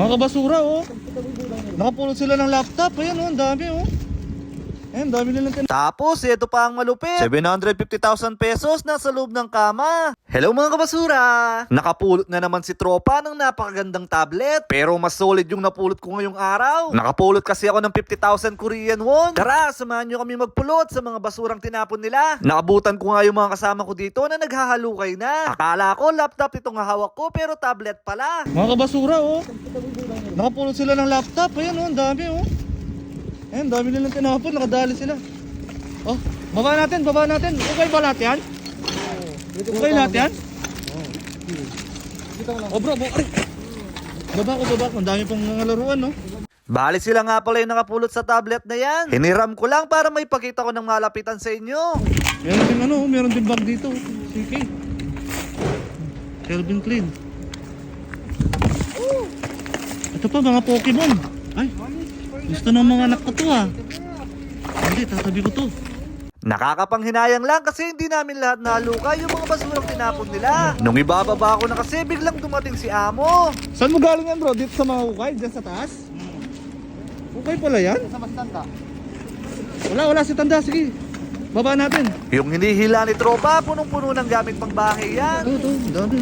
Mga kabasura, oh. Nakapulot sila ng laptop. Ayan, oh. Ang dami, oh. Ang dami nilang tin... Tapos, ito pa ang malupit. 750,000 pesos nasa loob ng kama. Hello mga kabasura! Nakapulot na naman si Tropa ng napakagandang tablet. Pero mas solid yung napulot ko ngayong araw. Nakapulot kasi ako ng 50,000 Korean won. Tara, samahan nyo kami magpulot sa mga basurang tinapon nila. Nakabutan ko nga yung mga kasama ko dito na naghahalukay na. Akala ko laptop itong hawak ko pero tablet pala. Mga kabasura, oh. Nakapulot sila ng laptop. Ayan, oh. Ang dami, oh. Ang dami nilang tinapon. Nakadali sila. Oh, baba natin, baba natin. Okay ba lahat yan? Okay lahat yan? Oh, bro, bro. Ay. Baba ko, baba ko. Ang dami pang mga laruan, no? Bali sila nga pala yung nakapulot sa tablet na yan. Hiniram ko lang para may pakita ko ng malapitan sa inyo. Meron din ano, meron din bag dito. CK. Calvin Klein. Ito pa mga Pokemon. Ay, gusto ng mga anak ko to ah. Hindi, tatabi ko to. Nakakapanghinayang lang kasi hindi namin lahat naluka yung mga basurang tinapon nila. Nung ibababa ko na kasi biglang dumating si Amo. Saan mo galing yan bro? Dito sa mga ukay? Diyan sa taas? Ukay pala yan? Sa mas tanda. Wala, wala si tanda. Sige. Baba natin. Yung hinihila ni Tropa, punong-puno ng gamit pang bahay yan. Ito, ito. Dami.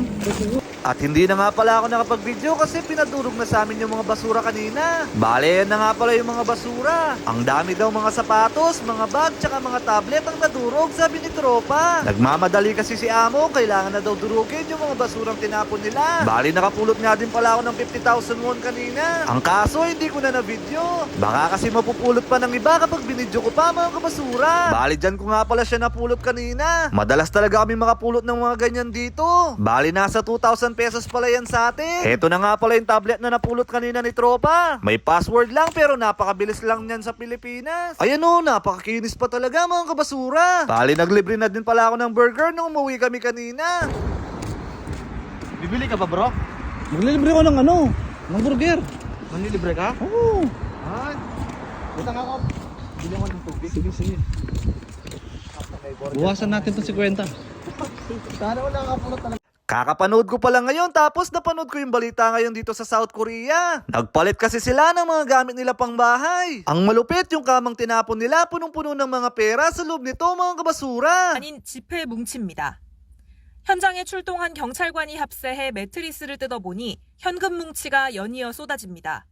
At hindi na nga pala ako nakapag-video kasi pinadurog na sa amin yung mga basura kanina. Bale, yan na nga pala yung mga basura. Ang dami daw mga sapatos, mga bag, tsaka mga tablet ang nadurog, sabi ni Tropa. Nagmamadali kasi si Amo, kailangan na daw durugin yung mga basurang tinapon nila. Bale, nakapulot nga din pala ako ng 50,000 won kanina. Ang kaso, hindi ko na na-video. Baka kasi mapupulot pa ng iba kapag binidyo ko pa mga kabasura. Bale, dyan ko nga pala siya napulot kanina. Madalas talaga kami makapulot ng mga ganyan dito. Bali, nasa 2,000 pesos pala yan sa atin. Heto na nga pala yung tablet na napulot kanina ni Tropa. May password lang pero napakabilis lang niyan sa Pilipinas. Ayan o, napakakinis pa talaga mga kabasura. Bali, naglibre na din pala ako ng burger nung umuwi kami kanina. Bibili ka ba bro? Maglilibre ko ng ano? Ng burger. Manlilibre ka? Oo. Ay. Utang ako. Bili ako ng tubig. Sige, sige. Buwasan natin itong 50. Sana wala ka pulot talaga. Kakapanood ko pala ngayon tapos napanood ko yung balita ngayon dito sa South Korea. Nagpalit kasi sila ng mga gamit nila pang bahay. Ang malupit yung kamang tinapon nila punong-puno ng mga pera sa loob nito mga kabasura. 아닌 지폐 뭉치입니다. 현장에 출동한 경찰관이 합세해 매트리스를 뜯어보니 현금 뭉치가 연이어 쏟아집니다.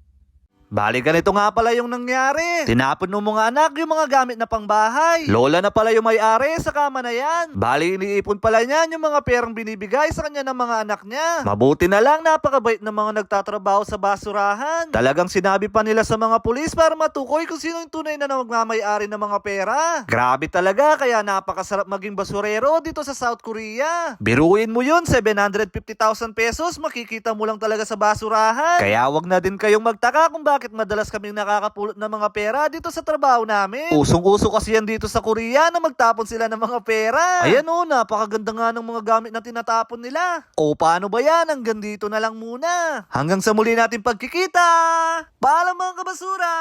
Bali ganito nga pala yung nangyari. Tinapon ng mga anak yung mga gamit na pangbahay. Lola na pala yung may-ari sa kama na yan. Bali iniipon pala niyan yung mga perang binibigay sa kanya ng mga anak niya. Mabuti na lang napakabait ng mga nagtatrabaho sa basurahan. Talagang sinabi pa nila sa mga pulis para matukoy kung sino yung tunay na magmamay-ari ng mga pera. Grabe talaga kaya napakasarap maging basurero dito sa South Korea. Biruin mo yun, 750,000 pesos makikita mo lang talaga sa basurahan. Kaya wag na din kayong magtaka kung bakit madalas kaming nakakapulot ng mga pera dito sa trabaho namin. Usong-uso kasi yan dito sa Korea na magtapon sila ng mga pera. Ayan o, napakaganda nga ng mga gamit na tinatapon nila. O paano ba yan? Hanggang dito na lang muna. Hanggang sa muli natin pagkikita. Paalam mga kabasura!